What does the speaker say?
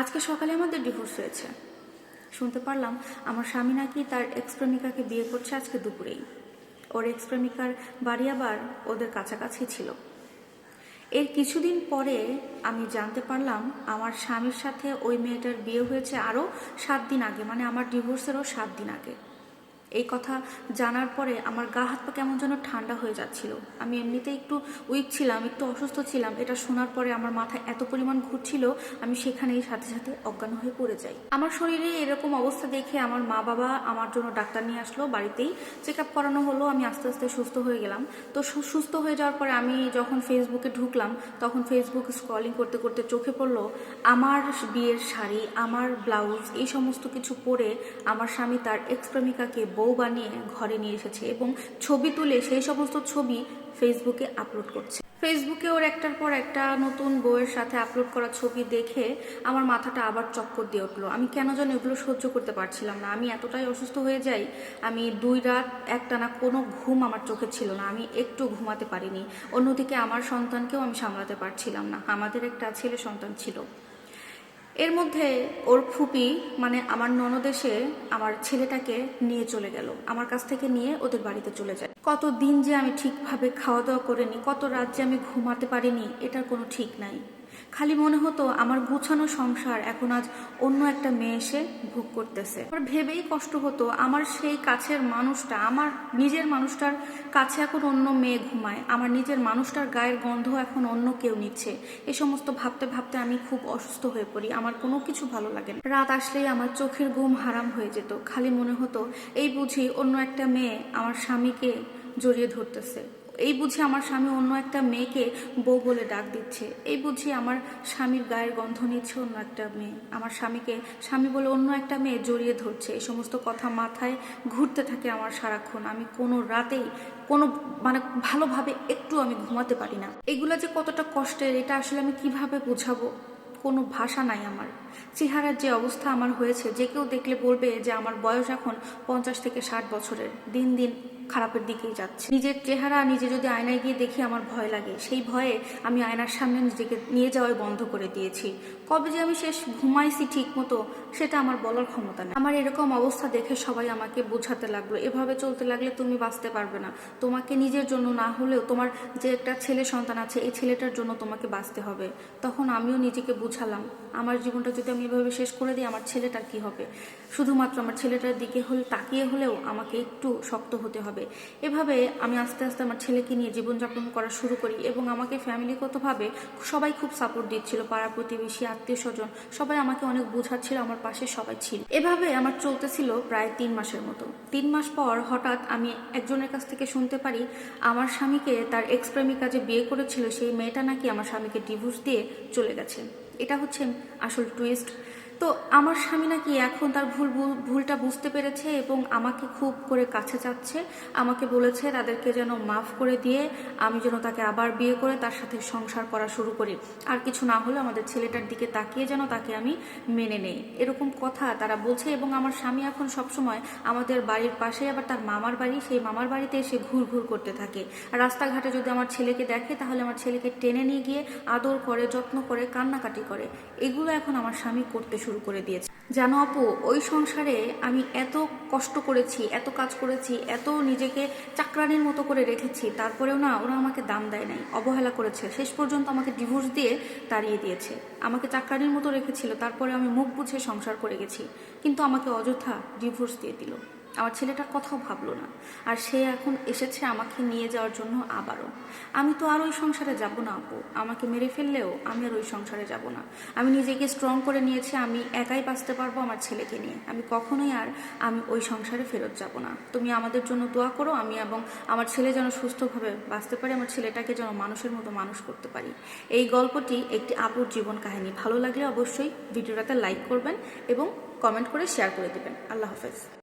আজকে সকালে আমাদের ডিভোর্স হয়েছে। শুনতে পারলাম আমার স্বামী নাকি তার এক্স প্রেমিকাকে বিয়ে করছে আজকে দুপুরেই। ওর এক্স প্রেমিকার বাড়ি আবার ওদের কাছাকাছি ছিল। এর কিছুদিন পরে আমি জানতে পারলাম আমার স্বামীর সাথে ওই মেয়েটার বিয়ে হয়েছে আরও সাত দিন আগে মানে আমার ডিভোর্সেরও সাত দিন আগে। এই কথা জানার পরে আমার গা হাত পা কেমন যেন ঠান্ডা হয়ে যাচ্ছিল। আমি এমনিতে একটু উইক ছিলাম, একটু অসুস্থ ছিলাম। এটা শোনার পরে আমার মাথায় এত পরিমাণ ঘুরছিল, আমি সেখানেই সাথে সাথে অজ্ঞান হয়ে পড়ে যাই। আমার শরীরে এরকম অবস্থা দেখে আমার মা বাবা আমার জন্য ডাক্তার নিয়ে আসলো বাড়িতেই। চেক আপ করানো হলো, আমি আস্তে আস্তে সুস্থ হয়ে গেলাম। তো সুস্থ হয়ে যাওয়ার পরে আমি যখন ফেসবুকে ঢুকলাম, তখন ফেসবুক স্ক্রলিং করতে করতে চোখে পড়ল, আমার বিয়ের শাড়ি, আমার ব্লাউজ এই সমস্ত কিছু পরে আমার স্বামী তার এক্স প্রেমিকাকে বউ বানিয়ে ঘরে নিয়ে এসেছে এবং ছবি তুলে সেই সমস্ত ছবি ফেসবুকে আপলোড করছে। ফেসবুকে ওর একটার পর একটা নতুন বউয়ের সাথে আপলোড করা ছবি দেখে আমার মাথাটা আবার চক্কর দিয়ে উঠল। আমি কেন যেন এগুলো সহ্য করতে পারছিলাম না। আমি এতটাই অসুস্থ হয়ে যাই, আমি দুই রাত একটানা কোনো ঘুম আমার চোখে ছিল না। আমি একটু ঘুমাতে পারিনি। অন্যদিকে আমার সন্তানকেও আমি সামলাতে পারছিলাম না। আমাদের একটা ছেলে সন্তান ছিল। এর মধ্যে ওর ফুপি মানে আমার ননদেশে আমার ছেলেটাকে নিয়ে চলে গেল। আমার কাছ থেকে নিয়ে ওদের বাড়িতে চলে যায়। কত দিন যে আমি ঠিকভাবে খাওয়া দাওয়া করিনি, কত রাত যে আমি ঘুমাতে পারিনি, এটার কোনো ঠিক নাই। খালি মনে হতো আমার গুছানো সংসার এখন আজ অন্য একটা মেয়ে এসে ভোগ করতেছে। আমার ভেবেই কষ্ট হতো, আমার সেই কাছের মানুষটা, আমার নিজের মানুষটার কাছে এখন অন্য মেয়ে ঘুমায়, আমার নিজের মানুষটার গায়ের গন্ধ এখন অন্য কেউ নিচ্ছে। এ সমস্ত ভাবতে ভাবতে আমি খুব অসুস্থ হয়ে পড়ি, আমার কোনো কিছু ভালো লাগে না। রাত আসলেই আমার চোখের ঘুম হারাম হয়ে যেত, খালি মনে হতো এই বুঝি অন্য একটা মেয়ে আমার স্বামীকে জড়িয়ে ধরতেছে। এই বুঝি আমার স্বামী অন্য একটা মেয়েকে বউ বলে ডাক দিচ্ছে। এই বুঝি আমার স্বামীর গায়ের গন্ধ নিচ্ছে অন্য একটা মেয়ে। আমার স্বামীকে, স্বামী বলে অন্য একটা মেয়ে জড়িয়ে ধরছে। এই সমস্ত কথা মাথায় ঘুরতে থাকে আমার সারাক্ষণ। আমি কোনো রাতেই, কোনো মানে ভালোভাবে একটু আমি ঘুমাতে পারি না। এগুলো যে কতটা কষ্টের, এটা আসলে আমি কীভাবে বোঝাবো? কোনো ভাষা নাই আমার। চেহারার যে অবস্থা আমার হয়েছে, যে কেউ দেখলে বলবে যে আমার বয়স এখন পঞ্চাশ থেকে ষাট বছরের। দিন দিন খারাপের দিকেই যাচ্ছে। নিজের চেহারা, নিজে যদি আয়নায় গিয়ে দেখি আমার ভয় লাগে। সেই ভয়ে আমি আয়নার সামনে নিজেকে নিয়ে যাওয়াই বন্ধ করে দিয়েছি। কবে যে আমি শেষ ঘুমাইছি ঠিক মতো, সেটা আমার বলার ক্ষমতা নেই। আমার এরকম অবস্থা দেখে সবাই আমাকে বোঝাতে লাগল। এভাবে চলতে লাগলে তুমি বাঁচতে পারবে না। তোমাকে নিজের জন্য না হলেও তোমার যে একটা ছেলে সন্তান আছে, এই ছেলেটার জন্য তোমাকে বাঁচতে হবে। তখন আমিও নিজেকে বুঝালাম, আমার জীবনটা যদি আমি এভাবে শেষ করে দিই, আমার ছেলেটার কি হবে? শুধুমাত্র আমার ছেলেটার দিকে হলে তাকিয়ে হলেও আমাকে একটু শক্ত হতে হবে। এভাবে আমি আস্তে আস্তে আমার ছেলেকে নিয়ে জীবনযাপন করা শুরু করি এবং আমাকে ফ্যামিলিগতভাবে সবাই খুব সাপোর্ট দিচ্ছিল পাড়া প্রতিবেশী, আত্মীয় স্বজন, সবাই আমাকে অনেক বোঝাচ্ছিল, আমার পাশে সবাই ছিল। এভাবে আমার চলতেছিল প্রায় তিন মাসের মতো। তিন মাস পর হঠাৎ আমি একজনের কাছ থেকে শুনতে পারি, আমার স্বামীকে তার এক্স প্রেমিকা যে বিয়ে করেছিল, সেই মেয়েটা নাকি আমার স্বামীকে ডিভোর্স দিয়ে চলে গেছে। এটা হচ্ছে আসল টুইস্ট তো আমার স্বামী নাকি এখন তার ভুল ভুল- ভুলটা বুঝতে পেরেছে এবং আমাকে খুব করে কাছে চাচ্ছে। আমাকে বলেছে তাদেরকে যেন মাফ করে দিয়ে আমি যেন তাকে আবার বিয়ে করে তার সাথে সংসার করা শুরু করি। আর কিছু না হলে আমাদের ছেলেটার দিকে তাকিয়ে যেন তাকে আমি মেনে নেই। এরকম কথা তারা বলছে এবং আমার স্বামী এখন সবসময় আমাদের বাড়ির পাশে, আবার তার মামার বাড়ি, সেই মামার বাড়িতে এসে ঘুর ঘুর করতে থাকে। রাস্তাঘাটে যদি আমার ছেলেকে দেখে, তাহলে আমার ছেলেকে টেনে নিয়ে গিয়ে আদর করে, যত্ন করে, কান্নাকাটি করে। এগুলো এখন আমার স্বামী করতে শুরু করে দিয়েছে। জানো আপু, ওই সংসারে আমি এত কষ্ট করেছি, এত কাজ করেছি, এত নিজেকে চাকরানির মতো করে রেখেছি, তারপরেও না ওরা আমাকে দাম দেয় নাই, অবহেলা করেছে। শেষ পর্যন্ত আমাকে ডিভোর্স দিয়ে তাড়িয়ে দিয়েছে। আমাকে চাকরানির মতো রেখেছিল, তারপরে আমি মুখ বুঝে সংসার করে গেছি। কিন্তু আমাকে অযথা ডিভোর্স দিয়ে দিল। আমার ছেলেটার কথাও ভাবলো না। আর সে এখন এসেছে আমাকে নিয়ে যাওয়ার জন্য আবারও। আমি তো আর ওই সংসারে যাব না, আপু। আমাকে মেরে ফেললেও আমি আর ওই সংসারে যাব না। আমি নিজেকে স্ট্রং করে নিয়েছি, আমি একাই বাঁচতে পারব আমার ছেলেকে নিয়ে। আমি কখনোই আর আমি ওই সংসারে ফেরত যাব না। তুমি আমাদের জন্য দোয়া করো, আমি এবং আমার ছেলে যেন সুস্থভাবে বাঁচতে পারি, আমার ছেলেটাকে যেন মানুষের মতো মানুষ করতে পারি। এই গল্পটি একটি আপুর জীবন কাহিনী। ভালো লাগলে অবশ্যই ভিডিওটাতে লাইক করবেন এবং কমেন্ট করে শেয়ার করে দেবেন। আল্লাহ হাফেজ।